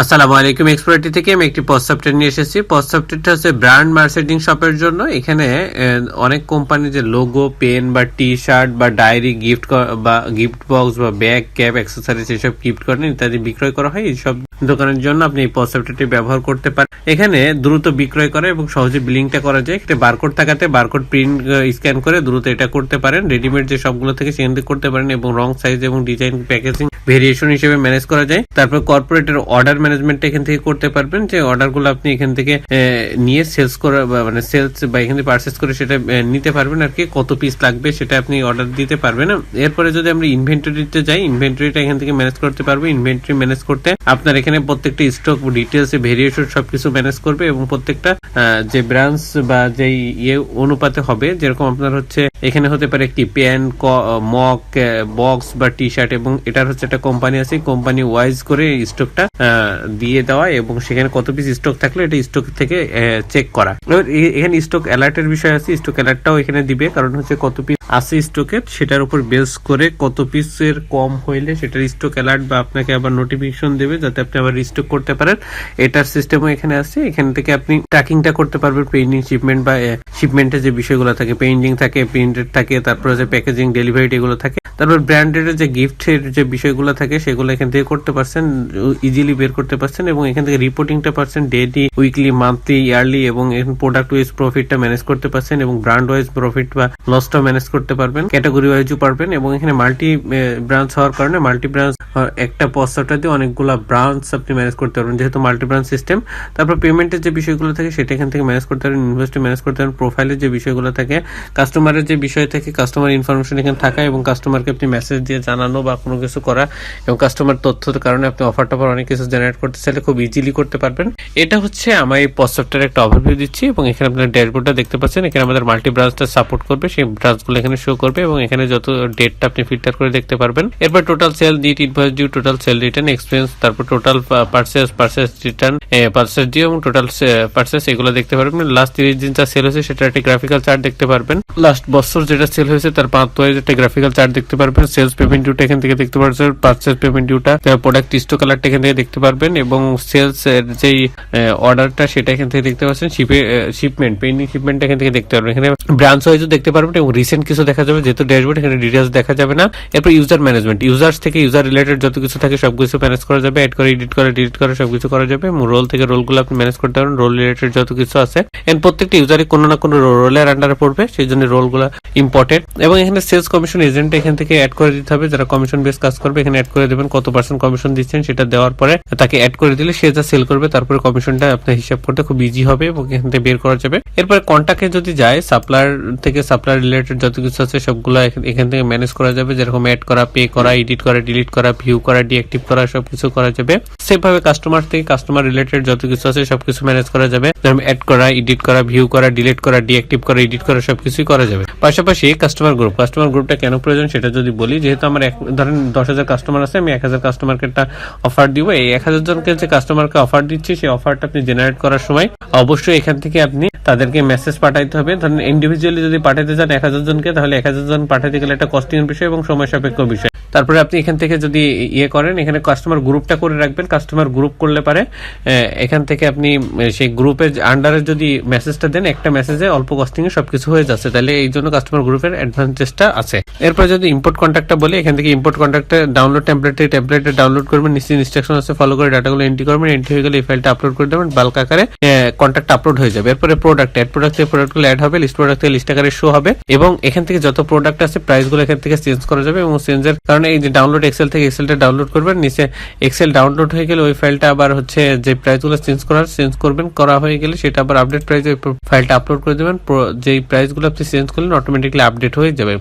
আসসালামু আলাইকুম এক্সপ্লোরিটি থেকে আমি একটি সফটওয়্যার নিয়ে এসেছি। সফটওয়্যারটা হচ্ছে ব্র্যান্ড মার্কেটিং শপের জন্য। এখানে অনেক কোম্পানি যে লোগো পেন বা টি শার্ট বা ডায়েরি গিফট বা গিফট বক্স বা ব্যাগ ক্যাপ অ্যাক্সেসরিজ এসব গিফট করেন ইত্যাদি বিক্রয় করা হয়। এইসব দোকানের জন্য আপনি এই পোস্ট ব্যবহার করতে পারেন। এখানে দ্রুত বিক্রয় করে এবং সহজে বিলিংটা করা যায়। এখানে বারকোড থাকাতে বারকোড প্রিন্ট স্ক্যান করে দ্রুত এটা করতে পারেন। রেডিমেড যে সবগুলো থেকে সেখান থেকে করতে পারেন এবং রং সাইজ এবং ডিজাইন প্যাকেজিং ভেরিয়েশন হিসেবে ম্যানেজ করা যায়। তারপর কর্পোরেটের অর্ডার ম্যানেজমেন্ট এখান থেকে করতে পারবেন। যে অর্ডারগুলো আপনি এখান থেকে নিয়ে সেলস করা মানে সেলস বা এখান থেকে পারচেস করে সেটা নিতে পারবেন আর কি। কত পিস লাগবে সেটা আপনি অর্ডার দিতে পারবেন। এরপরে যদি আমরা ইনভেন্টরিতে যাই ইনভেন্টরিটা এখান থেকে ম্যানেজ করতে পারব। ইনভেন্টরি ম্যানেজ করতে আপনার এখানে প্রত্যেকটা স্টক ডিটেলস ভেরিয়েশন সবকিছু ম্যানেজ করবে এবং প্রত্যেকটা যে ব্রাঞ্চ বা যে ইয়ে অনুপাতে হবে, যেরকম আপনার হচ্ছে, এখানে হতে পারে একটি পেন মক বক্স বা টি শার্ট এবং এটার হচ্ছে একটা কোম্পানি আছে কোম্পানি ওয়াইজ করে স্টকটা দিয়ে দেওয়া এবং সেখানে কত পিস স্টক থাকলে এটা স্টক থেকে চেক করা। এখানে স্টক অ্যালার্টের বিষয় আছে স্টক অ্যালার্টটাও এখানে দিবে, কারণ হচ্ছে কত পিস আছে স্টকের, সেটার উপর বেস করে কত পিসের কম হইলে সেটার স্টক অ্যালার্ট বা আপনাকে আবার নোটিফিকেশন দেবে যাতে আপনি আবার রিস্টক করতে পারেন। এটার সিস্টেমও এখানে আছে। এখান থেকে আপনি ট্র্যাকিংটা করতে পারবেন পেন্ডিং শিপমেন্ট বা শিপমেন্টের যে বিষয়গুলো থাকে পেন্ডিং থাকে প্রিন্টেড থাকে, তারপরে যে প্যাকেজিং ডেলিভারি এগুলো থাকে। তারপর ব্র্যান্ডেড যে গিফটের যে বিষয়গুলো থাকে, সেগুলো এখান থেকে করতে পারছেন ইজিলি বের করতে পারছেন এবং এখান থেকে রিপোর্টিংটা পারছেন ডেলি উইকলি মান্থলি ইয়ারলি এবং এখন প্রোডাক্ট ওয়াইজ প্রফিটটা ম্যানেজ করতে পারছেন এবং ব্র্যান্ড ওয়াইজ প্রফিট বা লসটাও ম্যানেজ করতে পারবেন ক্যাটাগরি ওয়াইজও পারবেন এবং এখানে মাল্টি ব্রাঞ্চ হওয়ার কারণে মাল্টি ব্রাঞ্চ একটা পস্তাটা দিয়ে অনেকগুলা ব্রাঞ্চ আপনি ম্যানেজ করতে পারবেন, যেহেতু মাল্টি ব্রাঞ্চ সিস্টেম তারপর পেমেন্টের যে বিষয়গুলো থাকে, সেটা এখান থেকে ম্যানেজ করতে পারবেন ইনভেস্ট ম্যানেজ করতে পারবেন প্রোফাইলের যে বিষয়গুলো থাকে কাস্টমারের যে বিষয় থাকে কাস্টমার ইনফরমেশন এখানে থাকা এবং কাস্টমারকে আপনি মেসেজ দিয়ে জানানো বা কোনো কিছু করা এবং কাস্টমার তথ্যের কারণে আপনি অফার টফার অনেক কিছু জেনারেট করতে চাইলে খুব ইজিলি করতে পারবেন। এটা হচ্ছে আমার এই পস্টটার একটা ওভারভিউ দিচ্ছি এবং এখানে আপনার ড্যাশবোর্ডটা দেখতে পাচ্ছেন। এখানে আমাদের মাল্টি ব্রাঞ্চটা সাপোর্ট করবে, সেই ব্রাঞ্চগুলো এখানে শো করবে এবং এখানে যত ডেটটা আপনি ফিল্টার করে দেখতে পারবেন। এরপর total sale ডিট invoice due total sale return expense তারপর total purchase purchase return purchase due এবং টোটাল পার্সেস এগুলো দেখতে পারবেন। লাস্ট তিরিশ দিন যা সেল হয়েছে সেটা একটা গ্রাফিক্যাল চার্ট দেখতে পারবেন। লাস্ট বছর যেটা সেল হয়েছে তার পাঁচ একটা গ্রাফিক্যাল চার্ট দেখতে পারবেন। সেলস পেমেন্ট ডিউটা এখান থেকে দেখতে পারবেন। পার্সেস পেমেন্ট ডিউটা প্রোডাক্ট স্টক কালারটা এখান থেকে দেখতে পারবেন এবং সেলস এর যেই অর্ডারটা সেটা এখান থেকে দেখতে পাচ্ছেন। শিপে শিপমেন্ট পেন্ডিং শিপমেন্ট এখান থেকে দেখতে পারবেন। এখানে ব্রাঞ্চ ওয়াইজও দেখতে পারবেন এবং রিসেন্ট কিছু দেখা যাবে, যেহেতু ড্যাশবোর্ড এখানে ডিটেলস দেখা যাবে না। এরপর ইউজার ম্যানেজমেন্ট ইউজার্স থেকে ইউজার রিলেটেড যত কিছু থাকে সবকিছু ম্যানেজ করা যাবে অ্যাড করে এডিট করে ডিলিট করে সবকিছু করা যাবে। রোল থেকে রোলগুলো আপনি ম্যানেজ করতে পারবেন রোল রিলেটেড যত কিছু আছে। এন্ড প্রত্যেকটা ইউজারে কোনো না কোনো রোলের আন্ডারে পড়বে, সেই জন্য রোলগুলো ইম্পর্টেন্ট এবং এখানে সেলস কমিশন এজেন্ট এখান থেকে অ্যাড করে দিতে হবে, যারা কমিশন বেস কাজ করবে, এখানে অ্যাড করে দেবেন কত পার্সেন্ট কমিশন দিচ্ছেন, সেটা দেওয়ার পরে তাকে অ্যাড করে দিলে সে যা সেল করবে, তারপরে কমিশনটা আপনার হিসাব করতে খুব ইজি হবে এবং এখান থেকে বের করা যাবে। এরপরে কন্টাক্টে যদি যায় সাপ্লায়ার থেকে সাপ্লায়ার রিলেটেড যত কিছু আছে, সবগুলো এখান- থেকে ম্যানেজ করা যাবে। যেরকম অ্যাড করা পে করা এডিট করা ডিলিট করা ভিউ করা ডিঅ্যাক্টিভ করা, সবকিছু করা যাবে। সেভাবে কাস্টমার থেকে কাস্টমার রিলেটেড যত কিছু আছে, সবকিছু ম্যানেজ করা যাবে। যেরকম অ্যাড করা এডিট করা ভিউ করা ডিলিট করা ডিঅ্যাক্টিভ করা এডিট করা, সবকিছুই করা যাবে। পাশাপাশি কাস্টমার গ্রুপ কাস্টমার গ্রুপটা কেন প্রয়োজন সেটা যদি বলি, যেহেতু আমার এক, ধরেন দশ হাজার কাস্টমার আছে, আমি এক হাজার কাস্টমারকে একটা অফার দিব। এই এক হাজার জনকে যে কাস্টমারকে অফার দিচ্ছি, সেই অফারটা আপনি জেনারেট করার সময় অবশ্যই এখান থেকে আপনি তাদেরকে মেসেজ পাঠাইতে হবে। ধরেন ইন্ডিভিজুয়ালি যদি পাঠাতে চান এক হাজার জনকে, তাহলে এক হাজার জন পাঠাতে গেলে একটা কস্টিং বিষয় এবং সময় সাপেক্ষ বিষয়। তারপরে আপনি এখান থেকে যদি ইয়ে করেন, এখানে কাস্টমার গ্রুপটা করে রাখবেন। কাস্টমার গ্রুপ করলে পারে এখান থেকে আপনি সেই গ্রুপের আন্ডারে যদি মেসেজটা দেন, একটা মেসেজে অল্প কস্টিং এ সবকিছু হয়ে যাচ্ছে। তাহলে এই জন্য কাস্টমার গ্রুপের অ্যাডভান্টেজটা আছে। এরপর যদি ইম্পোর্ট কন্ট্যাক্টটা বলি, এখান থেকে ইম্পোর্ট কন্ট্যাক্টে ডাউনলোড টেমপ্লেটে টেমপ্লেটে ডাউনলোড করবেন। নিশ্চিত ইনস্ট্রাকশন আছে ফলো করে ডাটাগুলো এন্ট্রি করবেন। এন্ট্রি হয়ে গেলে এই ফাইলটা আপলোড করে দেবেন। বাল্ক আকারে কন্ট্যাক্ট আপলোড হয়ে যাবে। এরপরে প্রোডাক্ট অ্যাড প্রোডাক্ট থেকে প্রোডাক্টগুলো অ্যাড হবে লিস্ট প্রোডাক্ট থেকে লিস্ট আকারে শো হবে। এবং এখান থেকে যত প্রোডাক্ট আছে প্রাইসগুলো এখান থেকে চেঞ্জ করা যাবে এবং চেঞ্জের কারণে এই যে ডাউনলোড এক্সেল থেকে এক্সেলটা ডাউনলোড করবেন, নিচে এক্সেল ডাউনলোড হয়ে গেলে ওই ফাইলটা আবার হচ্ছে যে প্রাইসগুলো চেঞ্জ করার চেঞ্জ করবেন, করা হয়ে গেলে সেটা আবার আপডেট প্রাইসে ফাইলটা আপলোড করে দেবেন যেই প্রাইসগুলো আপনি চেঞ্জ করলেন অটোমেটিকলি আপডেট হয়ে যাবে।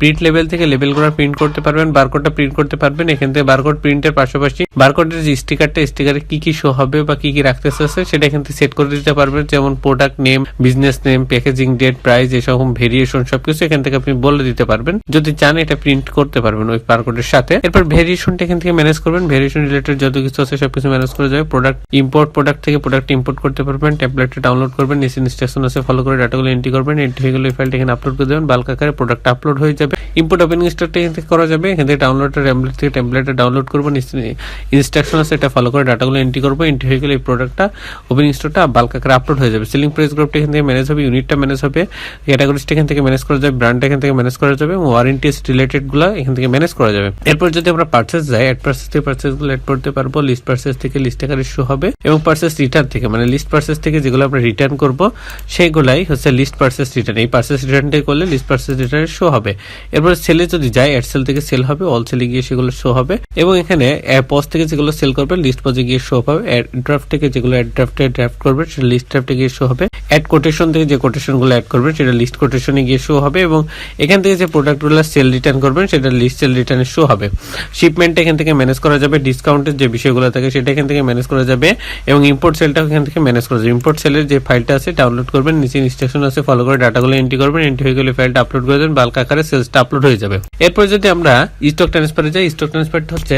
প্রিন্ট লেভেল থেকে লেভেলগুলো প্রিন্ট করতে পারবেন বারকোডটা প্রিন্ট করতে পারবেন, এখান থেকে বারকোড প্রিন্টের পাশাপাশি বারকোডের যে স্টিকারটা স্টিকারে কি কি শো হবে বা কি কি রাখতে চাচ্ছে সেটা এখান থেকে সেট করে দিতে পারবেন, যেমন product name business name packaging date price এসব ভেরিয়েশন সবকিছু এখান থেকে আপনি বলে দিতে পারবেন। যদি চান এটা প্রিন্ট করতে পারবেন ওই বারকোডের সাথে। এরপর ভেরিয়েশনটা এখান থেকে ম্যানেজ করবেন। ভেরিয়েশন রিলেটেড যত কিছু আছে সবকিছু ম্যানেজ করা যাবে। প্রোডাক্ট ইম্পোর্ট প্রোডাক্ট থেকে প্রোডাক্ট ইম্পোর্ট করতে পারবেন। ট্যাবলেটটা ডাউনলোড করবেন। নিচে ইনস্ট্রাকশন আছে ফলো করে ডাটাগুলো এন্ট্রি করবেন। এন্ট্রি হয়ে গেলে ফাইলটা এখানে আপলোড করে দেবেন। বাল্ক আকারে প্রোডাক্ট আপলোড হয়ে যাবে। ইম্পোর্ট ওপেনিং স্টারটা এখান থেকে করা যাবে। এখান থেকে ডাউনলোডটা ট্যাবলেট থেকে ট্যাবলেটটা ডাউনলোড করব। ইনস্ট্রাকশন আছে এটা ফলো করে ডাটাগুলো এন্ট্রি করব। এন্ট্রি হয়ে গেলে এই প্রোডাক্টটা ওপেনিং স্টোরটা বাল্ক আকারে আপলোড হয়ে যাবে। সেলিং প্রাইস গ্রুপটা এখান থেকে ম্যানেজ হবে। ইউনিটটা ম্যানেজ হবে। ক্যাটাগরিজটা এখান থেকে ম্যানেজ করা যাবে। ব্র্যান্ডটা এখান থেকে ম্যানেজ করা যাবে। এবং ওয়ারেন্টি রিলেটেডগুলো এখান থেকে ম্যানেজ করা যাবে। এরপর যদি আমরা পার্চেস যাই অ্যাড পার্সেস থেকে পার্চেসগুলো অ্যাড করতে পারব লিস্ট পার্চেস থেকে লিস্ট আকারে শো হবে এবং পার্চেস রিটার্ন থেকে মানে লিস্ট পার্চেস থেকে যেগুলো আমরা রিটার্ন করব সেগুলাই হচ্ছে লিস্ট পার্চেস রিটার্ন এই পার্চেস রিটার্নটা করলে লিস্ট পার্চেস রিটার্ন শো হবে। এরপর সেলে যদি যায় অ্যাড সেল থেকে সেল হবে অল সেলে গিয়ে সেগুলো শো হবে এবং এখানে পজ থেকে যেগুলো সেল করবেন লিস্ট পজে গিয়ে শো হবে অ্যাড ড্রাফট থেকে যেগুলো অ্যাড ড্রাফটে ড্রাফট করবেন সেটা লিস্ট ড্রাফটে গিয়ে শো হবে। অ্যাড কোটেশন থেকে যে কোটেশনগুলো অ্যাড করবেন সেটা লিস্ট কোটেশনে গিয়ে শো হবে এবং এখান থেকে যে প্রোডাক্টগুলো সেল রিটার্ন করবেন, সেটা লিস্ট সেল রিটার্নে শো হবে। শিপমেন্ট এখান থেকে ম্যানেজ করা যাবে ডিসকাউন্টের যে বিষয়গুলো থাকে সেটা এখান থেকে ম্যানেজ করা যাবে এবং ইম্পোর্ট সেলটা এখান থেকে ম্যানেজ করা যাবে। ইম্পোর্ট সেলের যে ফাইলটা আছে ডাউনলোড করবেন, নিচে ইনস্ট্রাকশন আছে ফলো করে ডাটাগুলো এন্ট্রি করবেন এন্ট্রি হয়ে গেলে ফাইলটা আপলোড করে দেবেন বাল্ক আকারে সেলসটা আপলোড হয়ে যাবে। এরপর যদি আমরা স্টক ট্রান্সফারে যাই স্টক ট্রান্সফারটা হচ্ছে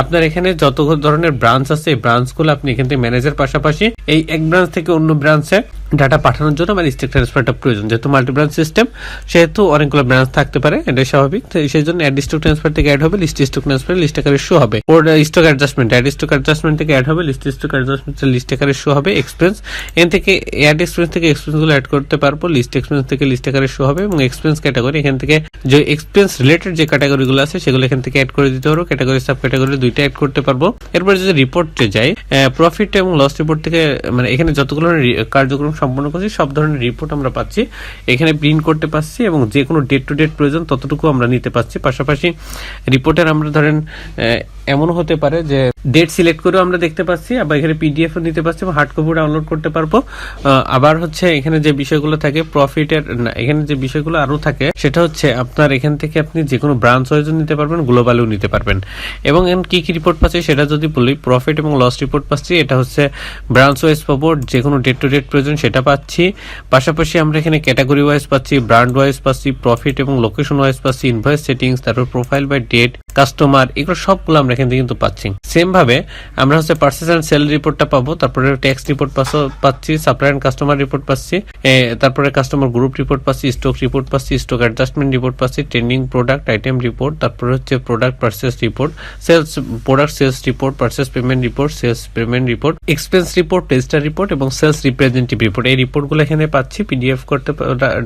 আপনার এখানে যত ধরনের ব্রাঞ্চ আছে, এই ব্রাঞ্চগুলো আপনি এখান থেকে ম্যানেজার পাশাপাশি এই এক ব্রাঞ্চ থেকে অন্য ব্রাঞ্চে ডাটা পাঠানোর জন্য মানে স্টেক ট্রান্সফারটা প্রয়োজন। যেহেতু মাল্টি ব্রাঞ্চ সিস্টেম সেহেতু অনেকগুলো ব্রাঞ্চ থাকতে পারে, এটাই স্বাভাবিক। সেই জন্য অ্যাড স্টক ট্রান্সফার থেকে অ্যাড হবে লিস্ট স্টক ট্রান্সফার লিস্ট আকারে শো হবে। ওর stock adjustment add stock adjustment থেকে অ্যাড হবে লিস্ট স্টক অ্যাডজাস্টমেন্ট লিস্ট আকারে শো হবে এক্সপেন্স এন থেকে অ্যাড এক্সপেন্স থেকে এক্সপেন্সগুলো অ্যাড করতে পারব লিস্ট এক্সপেন্স থেকে লিস্ট আকারে শো হবে এবং এক্সপেন্স ক্যাটাগরি এখান থেকে যে এক্সপেন্স রিলেটেড যে ক্যাটাগরি গুলো আছে, সেগুলো এখান থেকে অ্যাড করে দিতে পারব ক্যাটাগরি সাব ক্যাটাগরি দুইটা অ্যাড করতে পারব। এরপর যদি রিপোর্টে যাই প্রফিট এবং লস রিপোর্ট থেকে মানে এখানে যতগুলো কার্যক্রম সম্পন্ন করছি, সব ধরনের রিপোর্ট আমরা পাচ্ছি। এখানে প্রিন্ট করতে পারছি এবং যে কোনো ডেট টু ডেট প্রয়োজন ততটুকু আমরা নিতে পারছি পাশাপাশি রিপোর্টের আমরা ধরেন এমন হতে পারে যে ডেট সিলেক্ট করেও আমরা দেখতে পাচ্ছি, আবার এখানে পিডিএফ নিতে পারছি এবং হার্ড কপি ডাউনলোড করতে পারব। আবার হচ্ছে এখানে যে বিষয়গুলো থাকে প্রফিটের এখানে যে বিষয়গুলো আরও থাকে, সেটা হচ্ছে আপনার এখান থেকে আপনি যে কোনো ব্রাঞ্চ ওয়াইজও নিতে পারবেন গ্লোবালেও নিতে পারবেন। এবং এখন কি কি রিপোর্ট পাচ্ছি সেটা যদি বলি প্রফিট এবং লস রিপোর্ট পাচ্ছি, এটা হচ্ছে ব্রাঞ্চ ওয়াইজ পাবো, যে কোনো ডেট টু ডেট প্রয়োজন সেটা পাচ্ছি। পাশাপাশি আমরা এখানে ক্যাটাগরি ওয়াইজ পাচ্ছি ব্র্যান্ড ওয়াইজ পাচ্ছি প্রফিট এবং লোকেশন ওয়াইজ পাচ্ছি ইনভয়েস সেটিংস তারপর প্রোফাইল বাই ডেট কাস্টমার এগুলো সবগুলো আমরা এখান থেকে কিন্তু পাচ্ছি। সেম ভাবে আমরা হচ্ছে পার্সেস অ্যান্ড সেল রিপোর্টটা পাবো, তারপরে ট্যাক্স রিপোর্ট পাচ্ছি সাপ্লাই অ্যান্ড কাস্টমার রিপোর্ট পাচ্ছি তারপরে কাস্টমার গ্রুপ রিপোর্ট পাচ্ছি স্টক রিপোর্ট পাচ্ছি স্টক অ্যাডজাস্টমেন্ট রিপোর্ট পাচ্ছি ট্রেন্ডিং প্রোডাক্ট আইটেম রিপোর্ট তারপরে হচ্ছে product purchase report sales product sales report purchase payment report sales payment report expense report tester report এবং sales representative report এই রিপোর্টগুলো এখানে পাচ্ছি পিডিএফ করতে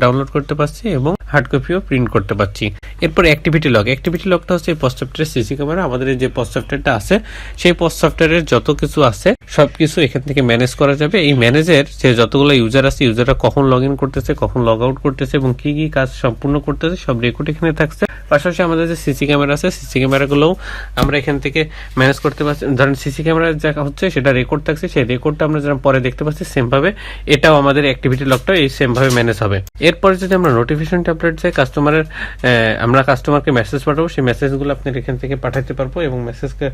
ডাউনলোড করতে পারছি এবং হার্ড কপিও প্রিন্ট করতে পারছি এরপর অ্যাক্টিভিটি লগ অ্যাক্টিভিটি লগটা হচ্ছে সফটওয়্যার সিসি ক্যামেরা আমাদের যে পোস্ট সফটওয়্যারটা আছে, সেই পোস্ট সফটওয়্যারের যত কিছু আছে, সবকিছু এখান থেকে ম্যানেজ করা যাবে। এই ম্যানেজের যে যতগুলো ইউজার আছে ইউজাররা কখন লগ ইন করতেছে, কখন লগ আউট করতেছে এবং কি কি কাজ সম্পূর্ণ করতেছে, সব রেকর্ড এখানে থাকছে। পাশাপাশি আমাদের যে সিসি ক্যামেরা আছে সিসি ক্যামেরাগুলোও আমরা এখান থেকে ম্যানেজ করতে পারছি। ধরেন সিসি ক্যামেরা যা হচ্ছে, সেটা রেকর্ড থাকছে, সেই রেকর্ডটা আমরা যেন পরে দেখতে পাচ্ছি সেম ভাবে এটাও আমাদের অ্যাক্টিভিটি লগটা এই সেম ভাবে ম্যানেজ হবে। এরপরে যদি আমরা নোটিফিকেশন ট্যাবলেট যাই কাস্টমারের আমরা কাস্টমারকে মেসেজ পাঠাবো, সেই মেসেজগুলো আপনি এখান থেকে পাঠাইতে পারব এবং মেসেজকে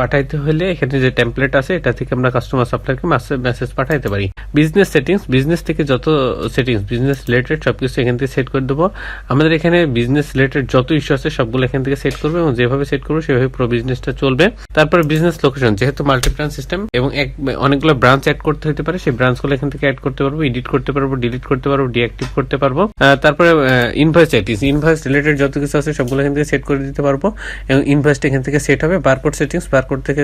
পাঠাইতে হলে এখানে যে টেমপ্লেট আছে, এটা থেকে আমরা কাস্টমার সাপ্লাইকে মেসেজ পাঠাইতে পারি। বিজনেস সেটিংস বিজনেস থেকে যত সেটিংস বিজনেস রিলেটেড সবকিছু এখান থেকে সেট করে দেবো। আমাদের এখানে বিজনেস রিলেটেড যত ইস্যু আছে, সবগুলো এখান থেকে সেট করব এবং যেভাবে সেট করব, সেভাবে পুরো বিজনেসটা চলবে। তারপরে বিজনেস লোকেশন যেহেতু মাল্টি ব্রাঞ্চ সিস্টেম এবং এক, অনেকগুলো ব্রাঞ্চ অ্যাড করতে হতে পারে, সেই ব্রাঞ্চগুলো এখান থেকে অ্যাড করতে পারব এডিট করতে পারব ডিলিট করতে পারব ডিঅ্যাক্টিভ করতে পারব। তারপরে ইনভয়েস সেটিংস ইনভয়েস রিলেটেড যত কিছু আছে, সবগুলো এখান থেকে সেট করে দিতে পারব। এবং ইনভয়েসটা এখান থেকে সেট হবে। বারকোড সেটিংস বারকোড থেকে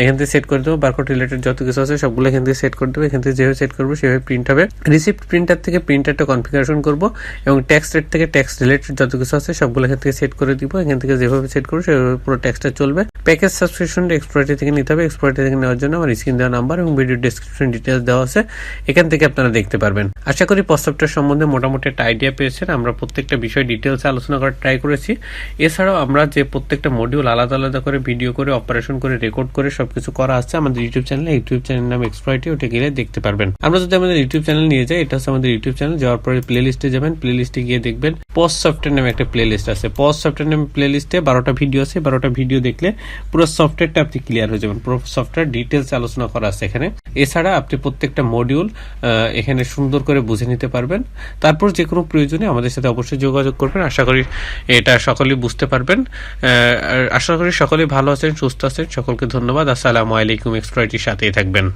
এখান থেকে সেট করে দেবো। বারকোড রিলেটেড যত কিছু আছে সবগুলো এখান থেকে সেট করে দেবো। এখান থেকে যেভাবে সেট করব সেভাবে প্রিন্ট হবে। রিসিপ্ট প্রিন্টার থেকে প্রিন্টারটা কনফিগারেশন করব এবং ট্যাক্স রেট থেকে ট্যাক্স রিলেটেড যত কিছু আছে সবগুলো এখান থেকে সেট করে দিব। এখান থেকে যেভাবে সেট করব সেভাবে পুরো ট্যাক্সটা চলবে। প্যাকেজ সাবস্ক্রিপশনটা এক্সপ্লোরিটি থেকে নিতে হবে। এক্সপ্লোরিটি থেকে নেওয়ার জন্য আমার স্ক্রিন দেওয়া নাম্বার এবং ভিডিও ডিসক্রিপশন ডিটেলস দেওয়া আছে। এখান থেকে আপনারা দেখতে পারবেন। আশা করি পসঅফটওয়্যার সম্বন্ধে মোটামুটি একটা আইডিয়া পেয়েছেন। আমরা প্রত্যেকটা বিষয় ডিটেলসে আলোচনা করার ট্রাই করেছি। এছাড়াও আমরা যে প্রত্যেকটা মডিউল আলাদা আলাদা করে ভিডিও করে অপারেশন করে রেকর্ড করে সবকিছু করা আছে আমাদের ইউটিউব চ্যানেলে ইউটিউব চ্যানেল নাম এক্সপ্লয়টি ওটা গেলে দেখতে পারবেন। আমরা যদি আমাদের ইউটিউব চ্যানেল নিয়ে যাই, এটা হচ্ছে আমাদের ইউটিউব চ্যানেল যাওয়ার পরে প্লে লিস্টে যাবেন প্লে লিস্টে গিয়ে দেখবেন পোস্ট সফটওয়্যার নামে একটা প্লে লিস্ট আছে। পোস্ট সফটওয়্যার নামে প্লে লিস্টে বারোটা ভিডিও আছে। বারোটা ভিডিও দেখলে পুরো সফটওয়্যারটা আপনি ক্লিয়ার হয়ে যাবেন। পুরো সফটওয়্যার ডিটেলস আলোচনা করা আছে এখানে। এছাড়া আপনি প্রত্যেকটা মডিউল এখানে সুন্দর করে বুঝে নিতে পারবেন। তারপর যে কোনো প্রয়োজনে আমাদের সাথে অবশ্যই যোগাযোগ করবেন। আশা করি এটা সকলেই বুঝতে পারবেন। আশা করি সকলেই ভালো আছেন, সুস্থ আছেন। সকলকে ধন্যবাদ। আসসালামু আলাইকুম এক্সপ্রাইটির সাথেই থাকবেন।